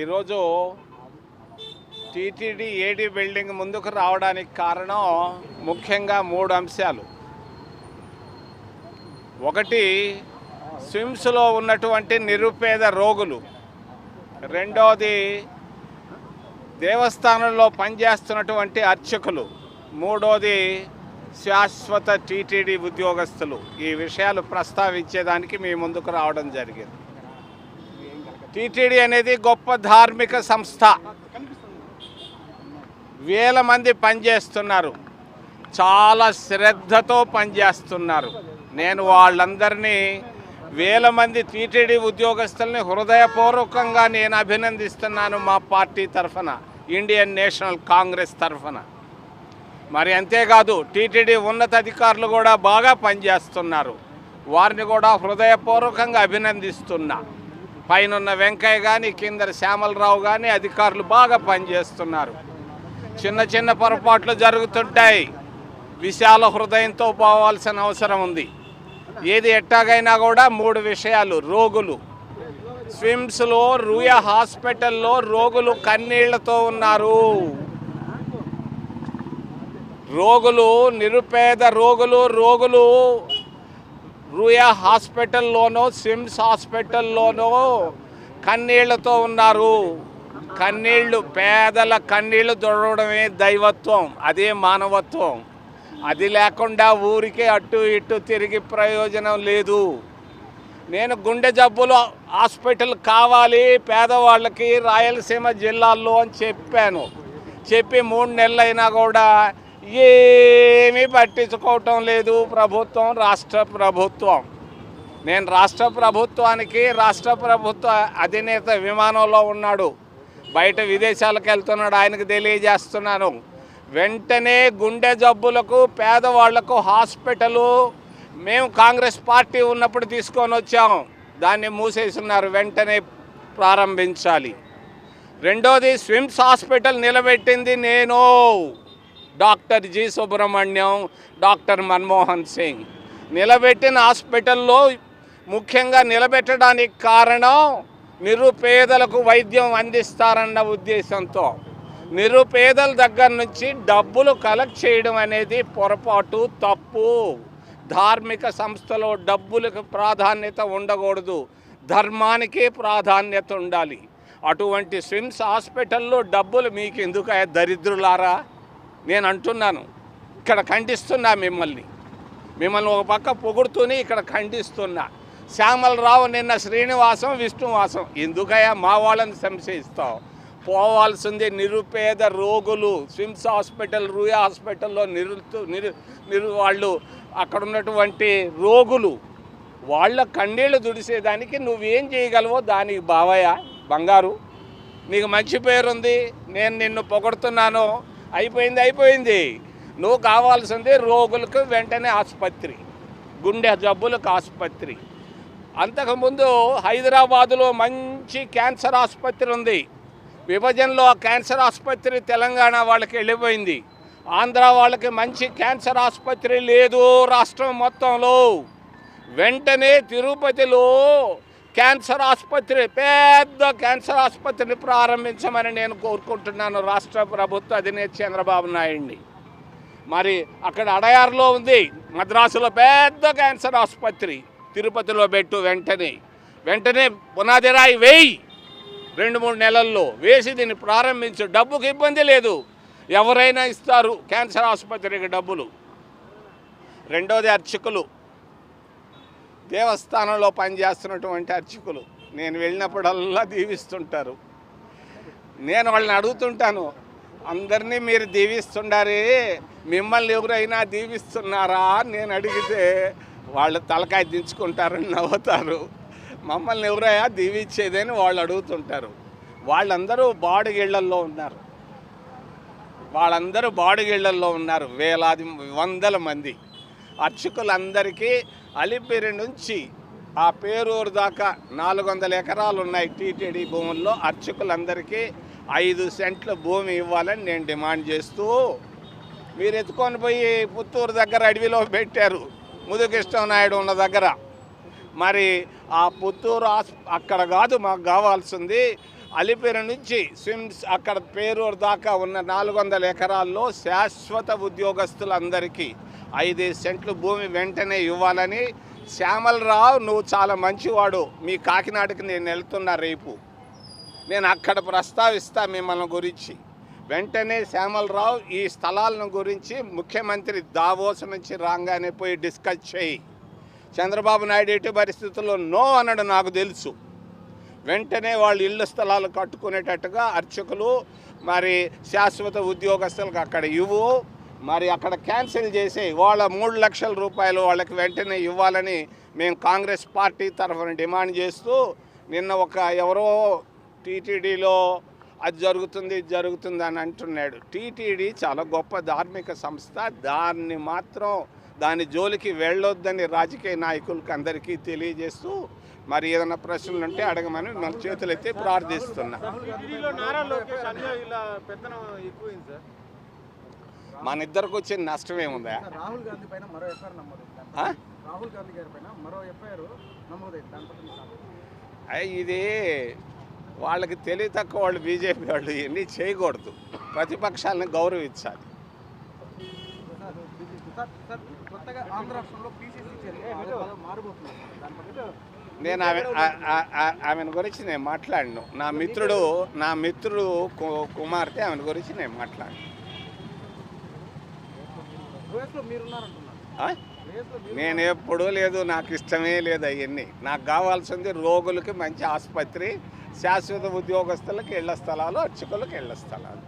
ఈరోజు టీటీడీ ఏడీ బిల్డింగ్ ముందుకు రావడానికి కారణం ముఖ్యంగా మూడు అంశాలు. ఒకటి స్విమ్స్లో ఉన్నటువంటి నిరుపేద రోగులు. రెండవది దేవస్థానంలో పనిచేస్తున్నటువంటి అర్చకులు. మూడోది శాశ్వత టీటీడీ ఉద్యోగస్తులు. ఈ విషయాలు ప్రస్తావించేదానికి మీ ముందుకు రావడం జరిగింది. టీటీడీ అనేది గొప్ప ధార్మిక సంస్థ. వేల మంది పనిచేస్తున్నారు. చాలా శ్రద్ధతో పనిచేస్తున్నారు. నేను వాళ్ళందరినీ వేల మంది టీటీడీ ఉద్యోగస్తుల్ని హృదయపూర్వకంగా నేను అభినందిస్తున్నాను మా పార్టీ తరఫున ఇండియన్ నేషనల్ కాంగ్రెస్ తరఫున. మరి అంతేకాదు టీటీడీ ఉన్నతాధికారులు కూడా బాగా పనిచేస్తున్నారు. వారిని కూడా హృదయపూర్వకంగా అభినందిస్తున్నా. పైనున్న వెంకయ్య కానీ కింద శ్యామలరావు కానీ అధికారులు బాగా పనిచేస్తున్నారు. చిన్న చిన్న పొరపాట్లు జరుగుతుంటాయి. విశాల హృదయంతో పోవాల్సిన అవసరం ఉంది. ఏది ఎట్టాగైనా కూడా మూడు విషయాలు. రోగులు. స్విమ్స్లో రూయ హాస్పిటల్లో రోగులు కన్నీళ్ళతో ఉన్నారు. రోగులు నిరుపేద రోగులు రోగులు రూయా హాస్పిటల్లోనో స్విమ్స్ హాస్పిటల్లోనో కన్నీళ్ళతో ఉన్నారు. కన్నీళ్ళు పేదల కన్నీళ్ళు దొరకడమే దైవత్వం అదే మానవత్వం. అది లేకుండా ఊరికే అటు ఇటు తిరిగి ప్రయోజనం లేదు. నేను గుండె జబ్బులు హాస్పిటల్ కావాలి పేదవాళ్ళకి రాయలసీమ జిల్లాల్లో అని చెప్పాను. చెప్పి మూడు నెలలైనా కూడా ఏమీ పట్టించుకోవటం లేదు ప్రభుత్వం రాష్ట్ర ప్రభుత్వం. నేను రాష్ట్ర ప్రభుత్వానికి రాష్ట్ర ప్రభుత్వ అధినేత విమానంలో ఉన్నాడు. బయట విదేశాలకు వెళ్తున్నాడు ఆయనకు తెలియజేస్తున్నాను. వెంటనే గుండె జబ్బులకు పేదవాళ్ళకు హాస్పిటలు మేము కాంగ్రెస్ పార్టీ ఉన్నప్పుడు తీసుకొని వచ్చాము దాన్ని మూసేస్తున్నారు వెంటనే ప్రారంభించాలి. రెండోది స్విమ్స్ హాస్పిటల్ నిలబెట్టింది నేను. Doctor G Subrahmanyam doctor Manmohan Singh. నిలబెట్టిన హాస్పిటల్లో ముఖ్యంగా నిలబెట్టడానికి కారణం నిరుపేదలకు వైద్యం అందిస్తారన్న ఉద్దేశంతో. నిరుపేదల దగ్గర నుంచి డబ్బులు కలెక్ట్ చేయడం అనేది పొరపాటు తప్పు. ధార్మిక సంస్థలో డబ్బులకు ప్రాధాన్యత ఉండకూడదు. ధర్మానికే ప్రాధాన్యత ఉండాలి. అటువంటి స్విమ్స్ హాస్పిటల్లో డబ్బులు మీకు ఎందుకు దరిద్రులారా? నేను అంటున్నాను ఇక్కడ ఖండిస్తున్నా మిమ్మల్ని. మిమ్మల్ని ఒక పక్క పొగుడుతూనే ఇక్కడ ఖండిస్తున్నా. శ్యామలరావు నిన్న శ్రీనివాసం విష్ణువాసం. ఎందుకయ్యా మా వాళ్ళని సంశయిస్తావు? పోవాల్సింది నిరుపేద రోగులు. స్విమ్స్ హాస్పిటల్ రూయా హాస్పిటల్లో నిరుతు నిరు నిరు వాళ్ళు అక్కడ ఉన్నటువంటి రోగులు. వాళ్ళ కన్నీళ్ళు దుడిసేదానికి నువ్వేం చేయగలవో దానికి బావయ్య బంగారు నీకు మంచి పేరుంది. నేను నిన్ను పొగడుతున్నాను. అయిపోయింది అయిపోయింది. నువ్వు కావాల్సింది రోగులకు వెంటనే ఆసుపత్రి గుండె జబ్బులకు ఆసుపత్రి. అంతకుముందు హైదరాబాదులో మంచి క్యాన్సర్ ఆసుపత్రి ఉంది. విభజనలో ఆ క్యాన్సర్ ఆసుపత్రి తెలంగాణ వాళ్ళకి వెళ్ళిపోయింది. ఆంధ్ర వాళ్ళకి మంచి క్యాన్సర్ ఆసుపత్రి లేదు రాష్ట్రం మొత్తంలో. వెంటనే తిరుపతిలో క్యాన్సర్ ఆసుపత్రి పెద్ద క్యాన్సర్ ఆసుపత్రిని ప్రారంభించమని నేను కోరుకుంటున్నాను రాష్ట్ర ప్రభుత్వ అధినేత చంద్రబాబు నాయుడిని. మరి అక్కడ అడయారులో ఉంది మద్రాసులో పెద్ద క్యాన్సర్ ఆసుపత్రి తిరుపతిలో పెట్టు వెంటనే. వెంటనే పునాది రాయి వేయి. రెండు మూడు నెలల్లో వేసి దీన్ని ప్రారంభించు. డబ్బుకి ఇబ్బంది లేదు. ఎవరైనా ఇస్తారు క్యాన్సర్ ఆసుపత్రికి డబ్బులు. రెండోది అర్చకులు. దేవస్థానంలో పనిచేస్తున్నటువంటి అర్చకులు. నేను వెళ్ళినప్పుడల్లా దీవిస్తుంటారు. నేను వాళ్ళని అడుగుతుంటాను అందరినీ మీరు దీవిస్తుండారే మిమ్మల్ని ఎవరైనా దీవిస్తున్నారా? అని నేను అడిగితే వాళ్ళు తలకాయ దించుకుంటారని నవ్వుతారు. మమ్మల్ని ఎవరైనా దీవించేదని వాళ్ళు అడుగుతుంటారు. వాళ్ళందరూ బాడుగిళ్ళల్లో ఉన్నారు. వాళ్ళందరూ బాడుగిళ్ళల్లో ఉన్నారు. వేలాది వందల మంది. అర్చకులందరికీ అలిపిరి నుంచి ఆ పేరూరు దాకా నాలుగు వందల ఎకరాలు ఉన్నాయి టీటీడీ భూముల్లో అర్చకులందరికీ ఐదు సెంట్ల భూమి ఇవ్వాలని నేను డిమాండ్ చేస్తూ మీరు ఎత్తుకొని పోయి పుత్తూరు దగ్గర అడవిలో పెట్టారు. ముదుకృష్ణ నాయుడు ఉన్న దగ్గర. మరి ఆ పుత్తూరు అక్కడ కాదు మాకు కావాల్సింది అలిపిరి నుంచి స్విమ్స్ అక్కడ పేరూరు దాకా ఉన్న నాలుగు వందల ఎకరాల్లో శాశ్వత ఉద్యోగస్తులందరికీ ఐదు సెంట్లు భూమి వెంటనే ఇవ్వాలని శ్యామలరావు నువ్వు చాలా మంచివాడు. మీ కాకినాడకి నేను వెళ్తున్నా రేపు. నేను అక్కడ ప్రస్తావిస్తా మిమ్మల్ని గురించి. వెంటనే శ్యామలరావు ఈ స్థలాలను గురించి ముఖ్యమంత్రి దావోస్ నుంచి రాగానే పోయి డిస్కస్ చేయి. చంద్రబాబు నాయుడు ఎటు పరిస్థితుల్లో నో అనడం నాకు తెలుసు. వెంటనే వాళ్ళు ఇళ్ళ స్థలాలు కట్టుకునేటట్టుగా అర్చకులు మరి శాశ్వత ఉద్యోగస్తులకు అక్కడ ఇవ్వు. మరి అక్కడ క్యాన్సిల్ చేసి వాళ్ళ మూడు లక్షల రూపాయలు వాళ్ళకి వెంటనే ఇవ్వాలని మేము కాంగ్రెస్ పార్టీ తరఫున డిమాండ్ చేస్తూ నిన్న ఒక ఎవరో టీటీడీలో అది జరుగుతుంది ఇది జరుగుతుంది అని అంటున్నాడు. టీటీడీ చాలా గొప్ప ధార్మిక సంస్థ. దాన్ని మాత్రం దాని జోలికి వెళ్ళొద్దని రాజకీయ నాయకులకు అందరికీ తెలియజేస్తూ మరి ఏదైనా ప్రశ్నలు ఉంటే అడగమని మన చేతులెత్తి ప్రార్థిస్తున్నా. మన ఇద్దరికి వచ్చిన నష్టం ఏముందా? రాహుల్ గాంధీ పైన మరో ఎఫ్ఐఆర్ నమోదైంది ఆ? రాహుల్ గాంధీ గారి పైన మరో ఎఫ్ఐఆర్ నమోదైంది ఇది వాళ్ళకి తెలివి తక్కువ వాళ్ళు బీజేపీ వాళ్ళు ఇవన్నీ చేయకూడదు. ప్రతిపక్షాలను గౌరవించాలి. నేను ఆమె ఆ- ఆ- ఆ- ఆమెను గురించి నేను మాట్లాడను. నా మిత్రుడు నా మిత్రుడు కు- కుమార్తె ఆమెను గురించి నేను మాట్లాడను రేస్లో మీరున్నారంటున్నారు ఆ? రేస్లో మీరు నేను ఎప్పుడూ లేదు నాకు ఇష్టమే లేదు అవన్నీ. నాకు కావాల్సింది రోగులకి మంచి ఆసుపత్రి శాశ్వత ఉద్యోగస్తులకు ఇళ్ళ స్థలాలు అర్చకులకు ఇళ్ళ స్థలాలు.